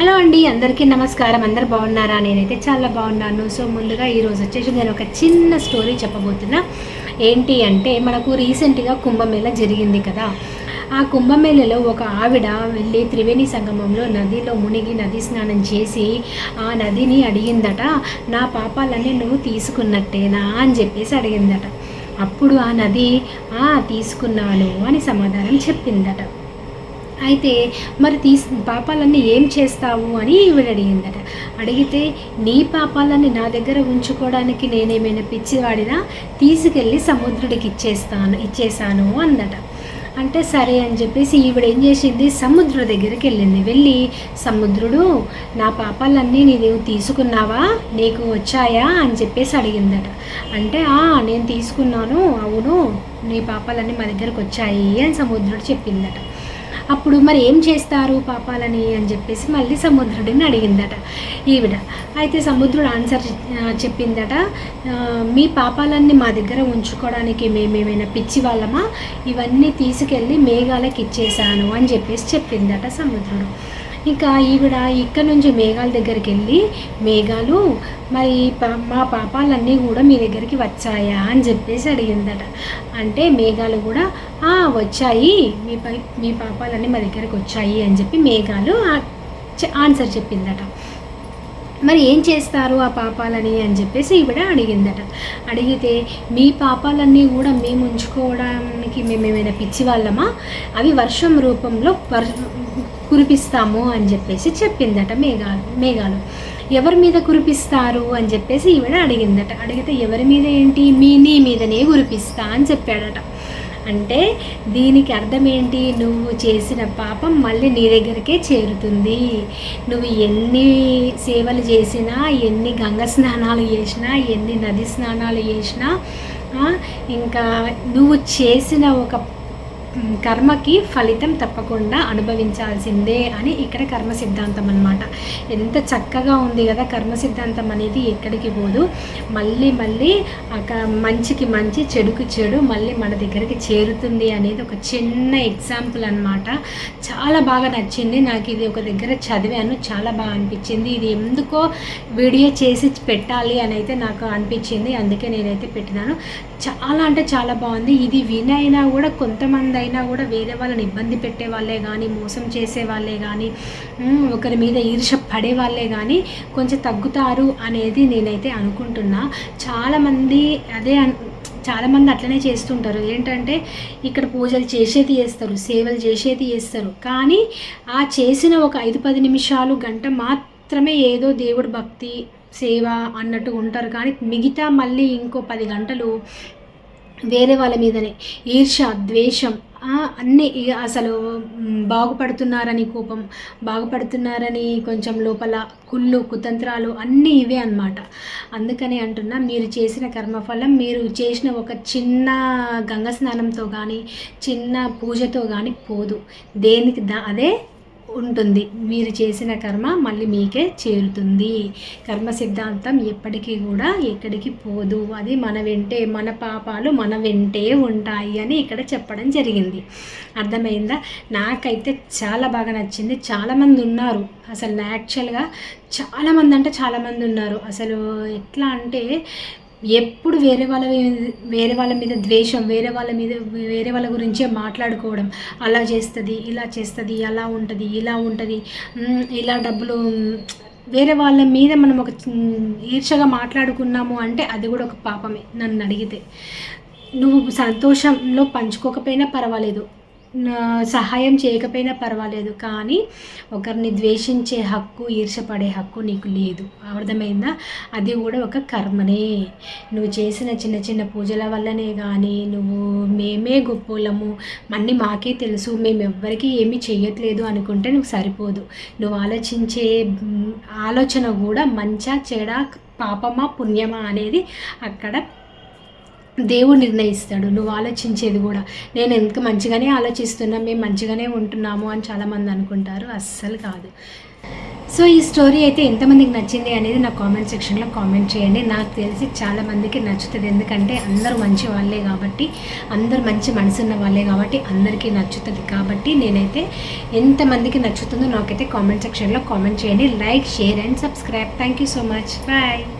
Hello అండి అందరికీ నమస్కారం. అందరు బాగున్నారా? నేనైతే చాలా బాగున్నాను. సో ముందుగా ఈరోజు వచ్చేసి నేను ఒక చిన్న స్టోరీ చెప్పబోతున్నా. ఏంటి అంటే మనకు రీసెంట్గా కుంభమేళ జరిగింది కదా. ఆ కుంభమేళలో ఒక ఆవిడ వెళ్ళి త్రివేణి సంగమంలో నదిలో మునిగి నది స్నానం చేసి ఆ నదిని అడిగిందట నా పాపాలన్నీ నువ్వు తీసుకున్నట్టేనా? అని చెప్పేసి అడిగిందట. అప్పుడు ఆ నది "ఆ, తీసుకున్నాను అని సమాధానం చెప్పిందట. అయితే మరి తీస్ పాపాలన్నీ ఏం చేస్తావు అని ఈవిడ అడిగిందట. అడిగితే నీ పాపాలన్నీ నా దగ్గర ఉంచుకోవడానికి నేనేమైనా పిచ్చివాడినా? తీసుకెళ్ళి సముద్రుడికి ఇచ్చేస్తాను ఇచ్చేసాను అందట. అంటే సరే అని చెప్పేసి ఈవిడ ఏం చేసింది? సముద్రుడి దగ్గరికి వెళ్ళింది. వెళ్ళి సముద్రుడు నా పాపాలన్నీ నీవు తీసుకున్నావా? నీకు వచ్చాయా? అని చెప్పేసి అడిగిందట. అంటే "ఆ, నేను తీసుకున్నాను అవును నీ పాపాలన్నీ మా దగ్గరకు వచ్చాయి అని సముద్రుడు చెప్పిందట. అప్పుడు మరి ఏం చేస్తారు పాపాలని అని చెప్పేసి మళ్ళీ సముద్రుడిని అడిగిందట ఈవిడ. అయితే సముద్రుడు ఆన్సర్ చెప్పిందట మీ పాపాలన్నీ మా దగ్గర ఉంచుకోవడానికి మేమేమైనా పిచ్చి వాళ్ళమా ఇవన్నీ తీసుకెళ్ళి మేఘాలకు ఇచ్చేసాను అని చెప్పేసి చెప్పిందట సముద్రుడు. ఇంకా ఈవిడ ఇక్కడ నుంచి మేఘాల దగ్గరికి వెళ్ళి మేఘాలు మరి మా పాపాలన్నీ కూడా మీ దగ్గరికి వచ్చాయా? అని చెప్పేసి అడిగిందట. అంటే మేఘాలు కూడా వచ్చాయి. మీ పై మీ పాపాలన్నీ మా దగ్గరికి వచ్చాయి అని చెప్పి మేఘాలు ఆన్సర్ చెప్పిందట. మరి ఏం చేస్తారు ఆ పాపాలని? అని చెప్పేసి ఈవిడ అడిగిందట. అడిగితే మీ పాపాలన్నీ కూడా మేము ఉంచుకోవడానికి మేము ఏమైనా పిచ్చి వాళ్ళమా అవి వర్షం రూపంలో కురిపిస్తాము అని చెప్పేసి చెప్పిందట మేఘాలు మేఘాలు. ఎవరి మీద కురిపిస్తారు అని చెప్పేసి ఈవిడ అడిగిందట. అడిగితే ఎవరి మీద ఏంటి? మీ నీ మీదనే కురిపిస్తా అని చెప్పాడట. అంటే దీనికి అర్థం ఏంటి నువ్వు చేసిన పాపం మళ్ళీ నీ దగ్గరికే చేరుతుంది. నువ్వు ఎన్ని సేవలు చేసినా ఎన్ని గంగ స్నానాలు చేసినా ఎన్ని నది స్నానాలు చేసినా ఇంకా నువ్వు చేసిన ఒక కర్మకి ఫలితం తప్పకుండా అనుభవించాల్సిందే అని ఇక్కడ కర్మ సిద్ధాంతం అనమాట ఎంత చక్కగా ఉంది కదా కర్మ సిద్ధాంతం అనేది ఎక్కడికి పోదు. మళ్ళీ మళ్ళీ ఒక మంచికి మంచి చెడుకు చెడు మళ్ళీ మన దగ్గరికి చేరుతుంది అనేది ఒక చిన్న ఎగ్జాంపుల్ అనమాట చాలా బాగా నచ్చింది. నాకు ఇది ఒక దగ్గర చదివాను. చాలా బాగా అనిపించింది. ఇది ఎందుకో వీడియో చేసి పెట్టాలి అని అయితే నాకు అనిపించింది. అందుకే నేనైతే పెట్టినాను. చాలా అంటే చాలా బాగుంది. ఇది వినైనా కూడా కొంతమంది అయినా కూడా వేరే వాళ్ళని ఇబ్బంది పెట్టే వాళ్ళే కానీ మోసం చేసే వాళ్ళే కానీ ఒకరి మీద ఈర్ష పడే వాళ్ళే కానీ కొంచెం తగ్గుతారు అనేది నేనైతే అనుకుంటున్నా. చాలామంది అదే చాలామంది అట్లనే చేస్తుంటారు. ఏంటంటే ఇక్కడ పూజలు చేసేది చేస్తారు సేవలు చేసేది చేస్తారు. కానీ ఆ చేసిన ఒక ఐదు పది నిమిషాలు గంట మాత్రమే ఏదో దేవుడి భక్తి సేవ అన్నట్టు ఉంటారు. కానీ మిగతా మళ్ళీ ఇంకో పది గంటలు వేరే వాళ్ళ మీదనే. ఈర్ష ద్వేషం అన్నీ అసలు బాగుపడుతున్నారని కోపం బాగుపడుతున్నారని కొంచెం లోపల కుళ్ళు కుతంత్రాలు అన్నీ ఇవే అన్నమాట. అందుకని అంటున్నా మీరు చేసిన కర్మఫలం మీరు చేసిన ఒక చిన్న గంగ స్నానంతో కానీ చిన్న పూజతో కానీ పోదు. దేనికి దా అదే ఉంటుంది. మీరు చేసిన కర్మ మళ్ళీ మీకే చేరుతుంది. కర్మ సిద్ధాంతం ఎప్పటికీ కూడా ఎక్కడికి పోదు. అది మన వెంటే మన పాపాలు మన వెంటే ఉంటాయి అని ఇక్కడ చెప్పడం జరిగింది. అర్థమైందా? నాకైతే చాలా బాగా నచ్చింది. చాలామంది ఉన్నారు. అసలు యాక్చువల్గా చాలామంది అంటే చాలామంది ఉన్నారు. అసలు ఎట్లా అంటే ఎప్పుడు వేరే వాళ్ళ వేరే వాళ్ళ మీద ద్వేషం వేరే వాళ్ళ మీద వేరే వాళ్ళ గురించే మాట్లాడుకోవడం. అలా చేస్తుంది ఇలా చేస్తుంది అలా ఉంటుంది ఇలా ఉంటుంది. ఇలా డబ్బులు వేరే వాళ్ళ మీద మనం ఒక ఈర్షగా మాట్లాడుకున్నాము అంటే అది కూడా ఒక పాపమే నన్ను అడిగితే. నువ్వు సంతోషంలో పంచుకోకపోయినా పర్వాలేదు. సహాయం చేయకపోయినా పర్వాలేదు కానీ ఒకరిని ద్వేషించే హక్కు ఈర్షపడే హక్కు నీకు లేదు. అర్థమైందా? అది కూడా ఒక కర్మనే. నువ్వు చేసిన చిన్న చిన్న పూజల వల్లనే కానీ నువ్వు మేమే గొప్పోళ్ళము అన్నీ మాకే తెలుసు. మేము ఎవ్వరికీ ఏమీ చేయట్లేదు అనుకుంటే నువ్వు సరిపోదు. నువ్వు ఆలోచించే ఆలోచన కూడా మంచా చెడా పాపమా పుణ్యమా అనేది అక్కడ దేవుడు నిర్ణయిస్తాడు. నువ్వు ఆలోచించేది కూడా. నేను ఎంత మంచిగానే ఆలోచిస్తున్నా మేము మంచిగానే ఉంటున్నాము అని చాలామంది అనుకుంటారు. అస్సలు కాదు. సో ఈ స్టోరీ అయితే ఎంతమందికి నచ్చింది అనేది నా కామెంట్ సెక్షన్లో కామెంట్ చేయండి. నాకు తెలిసి చాలామందికి నచ్చుతుంది. ఎందుకంటే అందరూ మంచి వాళ్ళే కాబట్టి అందరూ మంచి మనసున్న వాళ్ళే కాబట్టి అందరికీ నచ్చుతుంది. కాబట్టి నేనైతే ఎంతమందికి నచ్చుతుందో నాకైతే కామెంట్ సెక్షన్లో కామెంట్ చేయండి. Like share and subscribe. Thank you so much. Bye.